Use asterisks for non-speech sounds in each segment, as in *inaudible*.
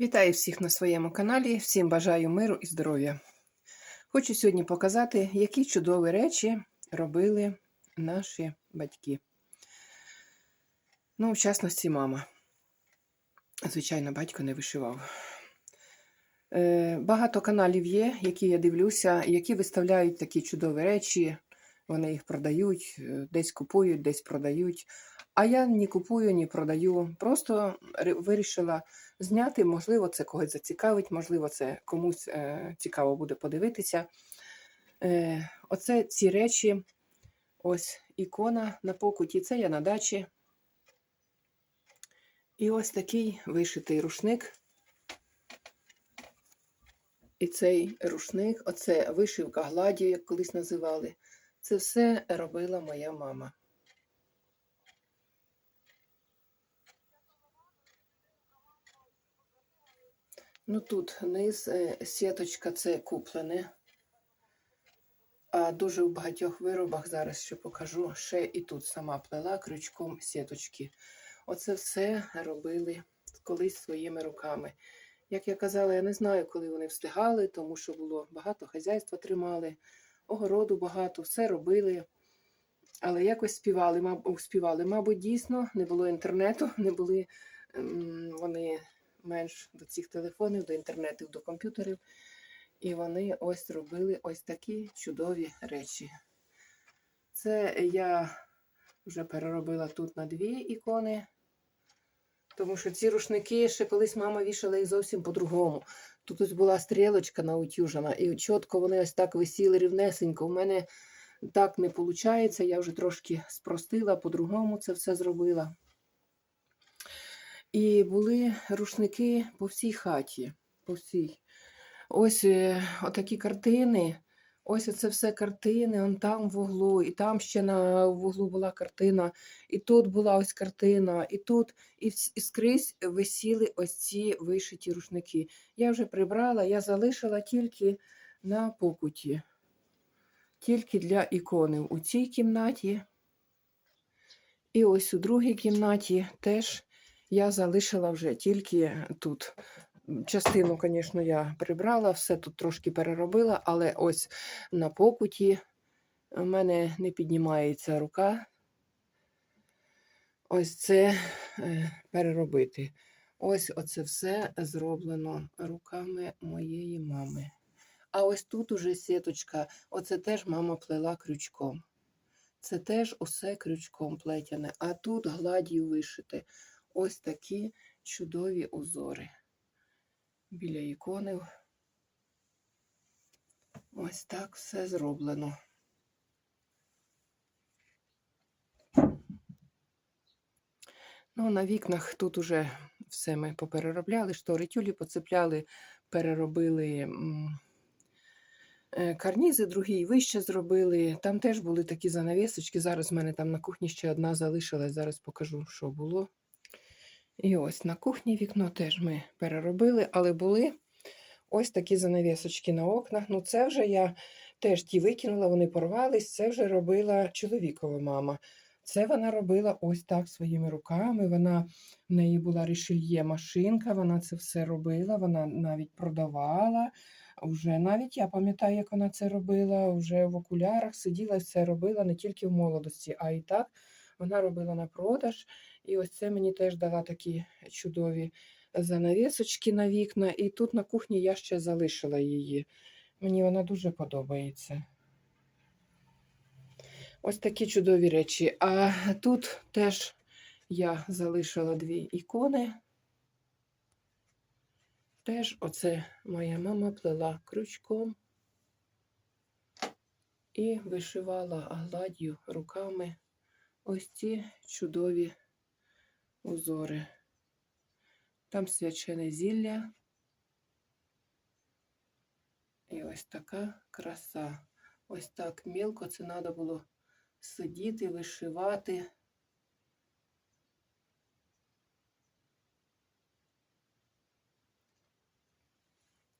Вітаю всіх на своєму каналі, всім бажаю миру і здоров'я. Хочу сьогодні показати, які чудові речі робили наші батьки. Ну, в частності, мама. Звичайно, батько не вишивав. Е, Багато каналів є, які я дивлюся, які виставляють такі чудові речі. Вони їх продають, е, десь купують, десь продають. А я ні купую, ні продаю. Просто вирішила зняти. Можливо, це когось зацікавить, можливо, це комусь е, цікаво буде подивитися. Е, оце ці речі, ось ікона на покуті, це я на дачі. І ось такий вишитий рушник. І цей рушник, оце вишивка гладдю, як колись називали. Це все робила моя мама. Ну тут низ е, сіточка це куплене. А дуже в багатьох виробах зараз що покажу, ще і тут сама плела крючком сіточки. Оце все робили колись своїми руками. Як я казала, я не знаю, коли вони встигали, тому що було багато хазяйства тримали, огороду багато, все робили. Але якось співали, мабуть, співали. Мабуть, дійсно не було інтернету, *laughs* не були ем, вони менш до цих телефонів, до інтернетів, до комп'ютерів. І вони ось робили ось такі чудові речі. Це я вже переробила тут на дві ікони, тому що ці рушники ще колись мама вішала їх зовсім по-другому. Тут ось була стрілочка наутюжена, і чітко вони ось так висіли рівнесенько. У мене так не виходить. Я вже трошки спростила, по-другому це все зробила. І були рушники по всій хаті. По всій. Ось е, отакі картини. Ось це все картини, он там в углу, і там ще на вуглу була картина, і тут була ось картина, і тут, і, і скрізь висіли ось ці вишиті рушники. Я вже прибрала, я залишила тільки на покуті, тільки для ікони у цій кімнаті. І ось у другій кімнаті теж я залишила вже тільки тут. Частину, звісно, я прибрала, все тут трошки переробила, але ось на покуті в мене не піднімається рука. Ось це е, переробити. Ось оце все зроблено руками моєї мами. А ось тут уже сіточка, оце теж мама плела крючком. Це теж усе крючком плетяне, а тут гладдю вишите. Ось такі чудові узори біля ікони. Ось так все зроблено. Ну, на вікнах тут уже все ми попереробляли, штори тюлі поцепляли, переробили е, карнізи, другі вище зробили. Там теж були такі занавісочки. Зараз в мене там на кухні ще одна залишилась. Зараз покажу, що було. І ось на кухні вікно теж ми переробили, але були ось такі занавісочки на окнах. Ну, це вже я теж ті викинула, вони порвались. Це вже робила чоловікова мама. Це вона робила ось так своїми руками. Вона в неї була рішельє машинка, вона це все робила, вона навіть продавала. Вже навіть я пам'ятаю, як вона це робила. Вже в окулярах сиділа і все робила не тільки в молодості, а і так вона робила на продаж. І ось це мені теж дала такі чудові занавісочки на вікна. І тут на кухні я ще залишила її. Мені вона дуже подобається. Ось такі чудові речі. А тут теж я залишила дві ікони. Теж оце моя мама плела крючком і вишивала гладдю руками ось ці чудові узори. Там свячене зілля. І ось така краса. Ось так мілко це треба було сидіти, вишивати.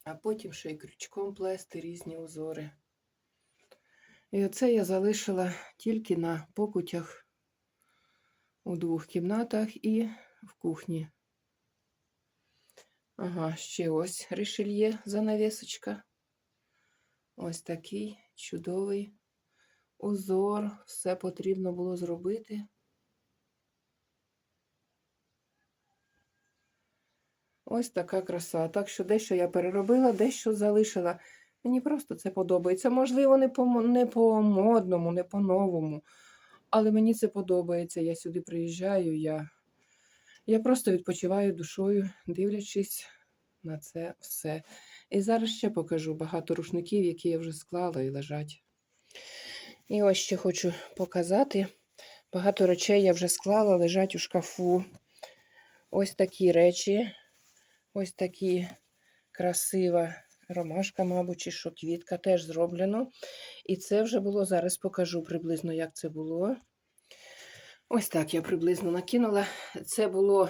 А потім ще й крючком плести різні узори. І оце я залишила тільки на покутях у двох кімнатах і в кухні. Ага, ще ось ришельє занавісочка. Ось такий чудовий узор. Все потрібно було зробити. Ось така краса. Так що дещо я переробила, дещо залишила. Мені просто це подобається. Можливо, не по, не по модному, не по-новому. Але мені це подобається. Я сюди приїжджаю, я, я просто відпочиваю душою, дивлячись на це все. І зараз ще покажу багато рушників, які я вже склала і лежать. І ось ще хочу показати. Багато речей я вже склала, лежать у шкафу. Ось такі речі. Ось такі красива ромашка, мабуть, чи що квітка теж зроблено. І це вже було, зараз покажу приблизно, як це було. Ось так я приблизно накинула. Це було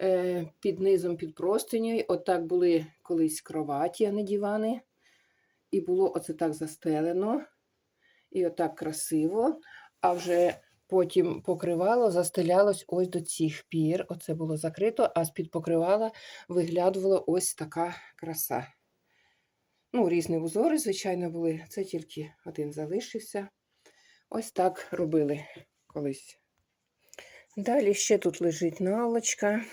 е, під низом під простинею. Отак були колись кроваті, а не дивани. І було оце так застелено. І отак красиво. А вже потім покривало застелялось ось до цих пір. Оце було закрито, а з-під покривала виглядувала ось така краса. Ну, різні узори, звичайно, були. Це тільки один залишився. Ось так робили колись. Далі ще тут лежить наволочка,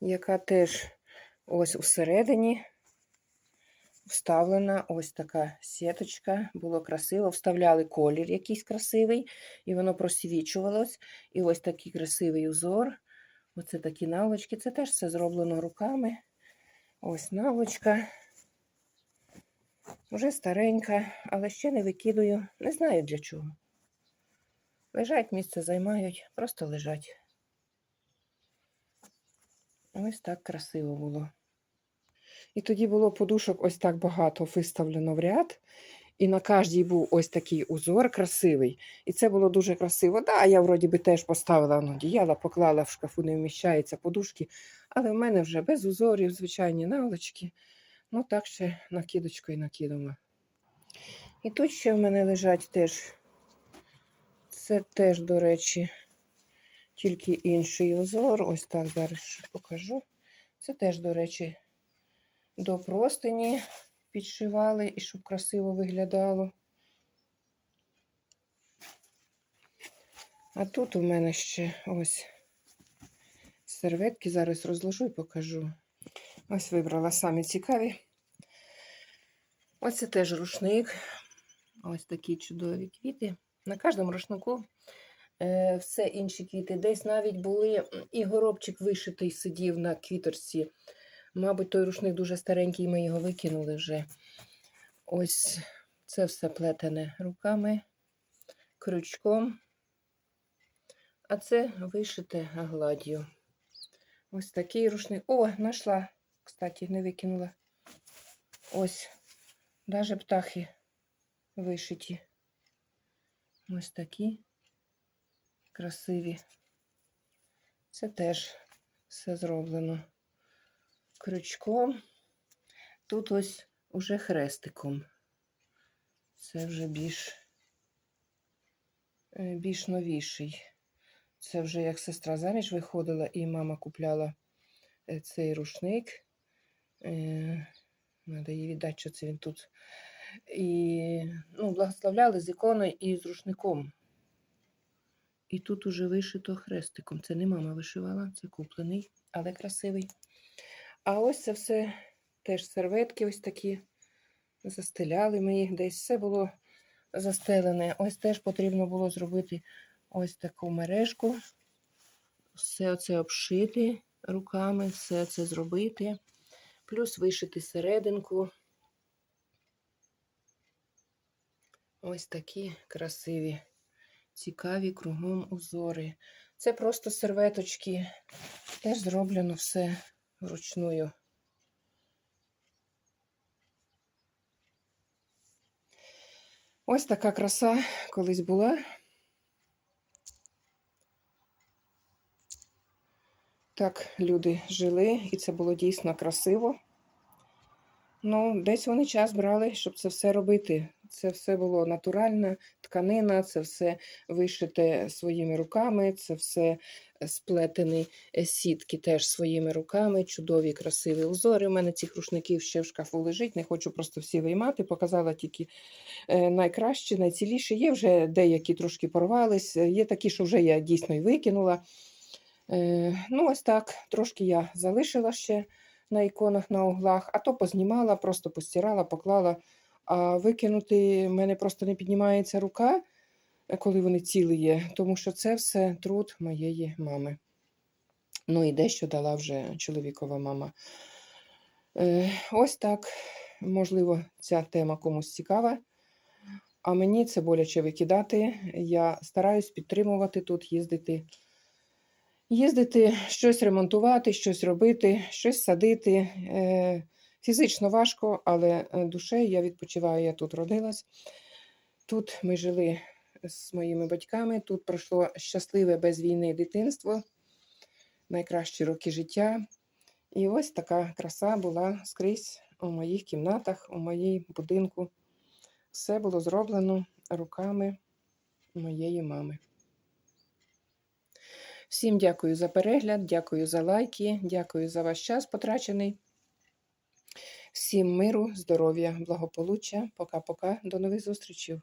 яка теж ось усередині вставлена ось така сіточка. Було красиво. Вставляли колір якийсь красивий, і воно просвічувалось. І ось такий красивий узор. Оце такі наволочки. Це теж все зроблено руками. Ось наволочка. Уже старенька, але ще не викидую. Не знаю для чого. Лежать, місце займають, просто лежать. Ось так красиво було. І тоді було подушок ось так багато виставлено в ряд. І на кожній був ось такий узор красивий. І це було дуже красиво. Да, я вроді би теж поставила ну, одіяла, поклала в шкафу, не вміщаються подушки. Але в мене вже без узорів, звичайні наволочки. Ну, так ще накидочкою накидала. І тут ще в мене лежать теж. Це теж, до речі, тільки інший узор. Ось так зараз покажу. Це теж, до речі, до простині підшивали і щоб красиво виглядало. А тут у мене ще ось серветки. Зараз розложу і покажу. Ось вибрала самі цікаві. Ось це теж рушник. Ось такі чудові квіти. На кожному рушнику е, все інші квіти. Десь навіть були і горобчик вишитий сидів на квіторці. Мабуть, той рушник дуже старенький, ми його викинули вже. Ось це все плетене руками, крючком. А це вишите гладдю. Ось такий рушник. О, знайшла, кстати, не викинула. Ось, навіть птахи вишиті. Ось такі красиві. Це теж все зроблено крючком. Тут ось уже хрестиком. Це вже більш, е, більш новіший. Це вже як сестра заміж виходила, і мама купляла е, цей рушник. Треба їй віддати, що це він тут. І ну, благословляли з іконою і з рушником. І тут уже вишито хрестиком. Це не мама вишивала, це куплений, але красивий. А ось це все теж серветки ось такі. Застеляли ми їх десь. Все було застелене. Ось теж потрібно було зробити ось таку мережку. Все це обшити руками, все це зробити. Плюс вишити серединку. Ось такі красиві, цікаві кругом узори. Це просто серветочки. Теж зроблено все вручную. Ось така краса колись була. Так люди жили, і це було дійсно красиво. Ну, десь вони час брали, щоб це все робити. Це все було натуральна тканина, це все вишите своїми руками, це все е, сплетені е, сітки теж своїми руками, чудові, красиві узори. У мене цих рушників ще в шкафу лежить. Не хочу просто всі виймати. Показала тільки е, найкращі, найціліші. Є вже деякі трошки порвались, є такі, що вже я дійсно й викинула. Ну, ось так, трошки я залишила ще на іконах на углах, а то познімала, просто постирала, поклала. А викинути мене просто не піднімається рука, е, коли вони цілі є, тому що це все труд моєї мами. Ну і дещо дала вже чоловікова мама. Е, ось так, можливо, ця тема комусь цікава. А мені це боляче викидати. Я стараюсь підтримувати тут, їздити. Їздити, щось ремонтувати, щось робити, щось садити. Е, Фізично важко, але е, душею я відпочиваю. Я тут родилась. Тут ми жили з моїми батьками. Тут пройшло щасливе без війни дитинство, найкращі роки життя. І ось така краса була скрізь у моїх кімнатах, у моїй будинку. Все було зроблено руками моєї мами. Всім дякую за перегляд, дякую за лайки, дякую за ваш час потрачений. Всім миру, здоров'я, благополуччя. Пока-пока. До нових зустрічей.